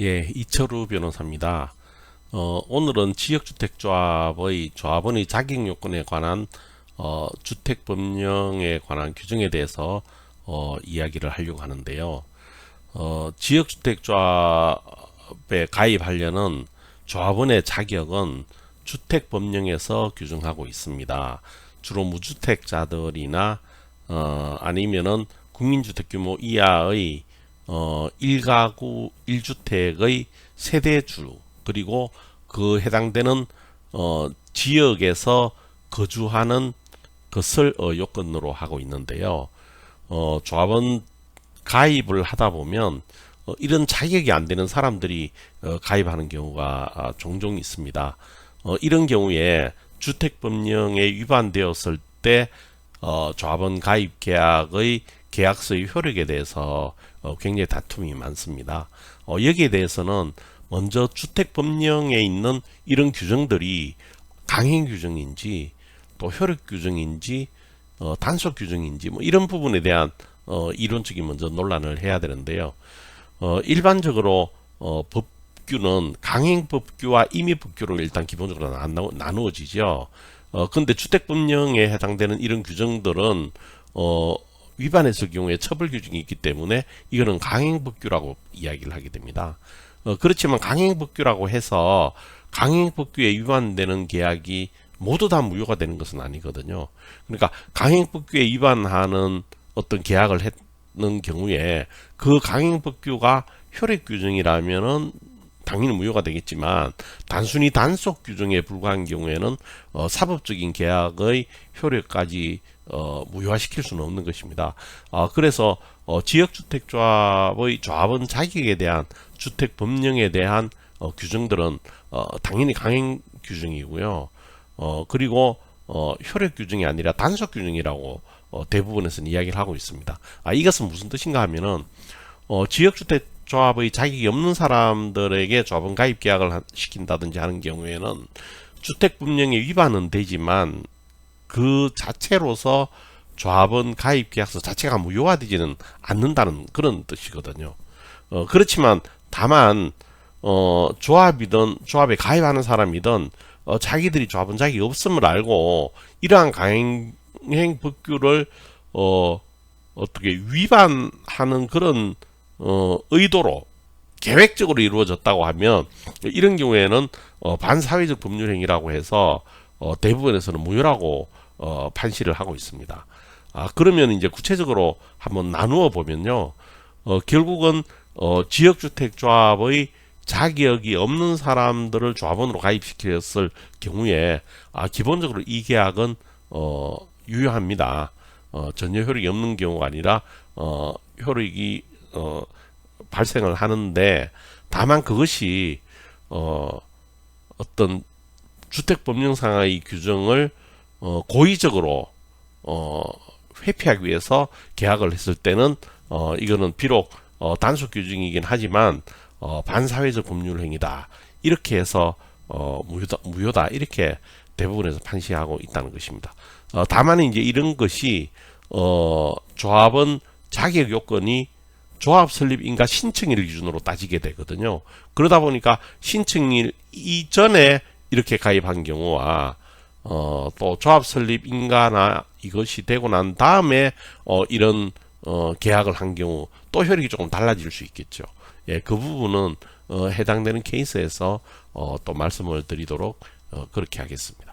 예, 이철우 변호사입니다. 어, 오늘은 지역주택조합의 조합원의 자격 요건에 관한 어, 주택법령에 관한 규정에 대해서 어, 이야기를 하려고 하는데요. 어, 지역주택조합에 가입하려는 조합원의 자격은 주택법령에서 규정하고 있습니다. 주로 무주택자들이나 어, 아니면은 국민주택 규모 이하의 어, 1가구 1주택의 세대주 그리고 그 해당되는 어, 지역에서 거주하는 것을 어, 요건으로 하고 있는데요. 어, 조합원 가입을 하다 보면 어, 이런 자격이 안 되는 사람들이 어, 가입하는 경우가 아, 종종 있습니다. 어, 이런 경우에 주택법령에 위반되었을 때 어, 조합원 가입 계약의 계약서의 효력에 대해서 어, 굉장히 다툼이 많습니다. 어, 여기에 대해서는 먼저 주택 법령에 있는 이런 규정들이 강행 규정인지 또 효력 규정인지 어, 단속 규정인지 뭐 이런 부분에 대한 어, 이론적인 먼저 논란을 해야 되는데요. 어, 일반적으로 어, 법규는 강행법규와 임의법규로 일단 기본적으로 나누, 나누어지죠. 어, 근데 주택법령에 해당되는 이런 규정들은 어, 위반했을 경우에 처벌 규정이 있기 때문에 이거는 강행법규라고 이야기를 하게 됩니다. 어, 그렇지만 강행법규라고 해서 강행법규에 위반되는 계약이 모두 다 무효가 되는 것은 아니거든요. 그러니까 강행법규에 위반하는 어떤 계약을 했는 경우에 그 강행법규가 효력 규정이라면은 당연히 무효가 되겠지만 단순히 단속 규정에 불과한 경우에는 어, 사법적인 계약의 효력까지 어, 무효화시킬 수는 없는 것입니다. 어, 그래서 어, 지역주택조합의 조합원 자격에 대한 주택 법령에 대한 어, 규정들은 어, 당연히 강행 규정이고요. 어, 그리고 어, 효력 규정이 아니라 단속 규정이라고 어, 대부분에서는 이야기를 하고 있습니다. 아, 이것은 무슨 뜻인가 하면은 어, 지역주택 조합의 자격이 없는 사람들에게 조합원 가입 계약을 하- 시킨다든지 하는 경우에는 주택법령에 위반은 되지만 그 자체로서 조합원 가입 계약서 자체가 무효화되지는 않는다는 그런 뜻이거든요. 어, 그렇지만 다만 어, 조합이든 조합에 가입하는 사람이든 어, 자기들이 조합원 자격이 없음을 알고 이러한 강행 법규를 어, 어떻게 위반하는 그런 어, 의도로 계획적으로 이루어졌다고 하면 이런 경우에는 어, 반사회적 법률 행위라고 해서 어, 대부분에서는 무효라고 어, 판시를 하고 있습니다. 아 그러면 이제 구체적으로 한번 나누어 보면요, 어, 결국은 어, 지역주택조합의 자격이 없는 사람들을 조합원으로 가입시켰을 경우에 아, 기본적으로 이 계약은 어, 유효합니다. 어, 전혀 효력이 없는 경우가 아니라 어, 효력이 어, 발생을 하는데 다만 그것이 어, 어떤 주택법령상의 규정을 어, 고의적으로 어, 회피하기 위해서 계약을 했을 때는 어, 이거는 비록 어, 단속 규정이긴 하지만 어, 반사회적 법률 행위다 이렇게 해서 어, 무효다, 무효다 이렇게 대부분에서 판시하고 있다는 것입니다. 어, 다만 이제 이런 것이 어, 조합은 자격 요건이 조합 설립인가 신청일 기준으로 따지게 되거든요. 그러다 보니까 신청일 이전에 이렇게 가입한 경우와 어, 또 조합 설립인가나 이것이 되고 난 다음에 어, 이런 어, 계약을 한 경우 또 효력이 조금 달라질 수 있겠죠. 예, 그 부분은 어, 해당되는 케이스에서 어, 또 말씀을 드리도록 어, 그렇게 하겠습니다.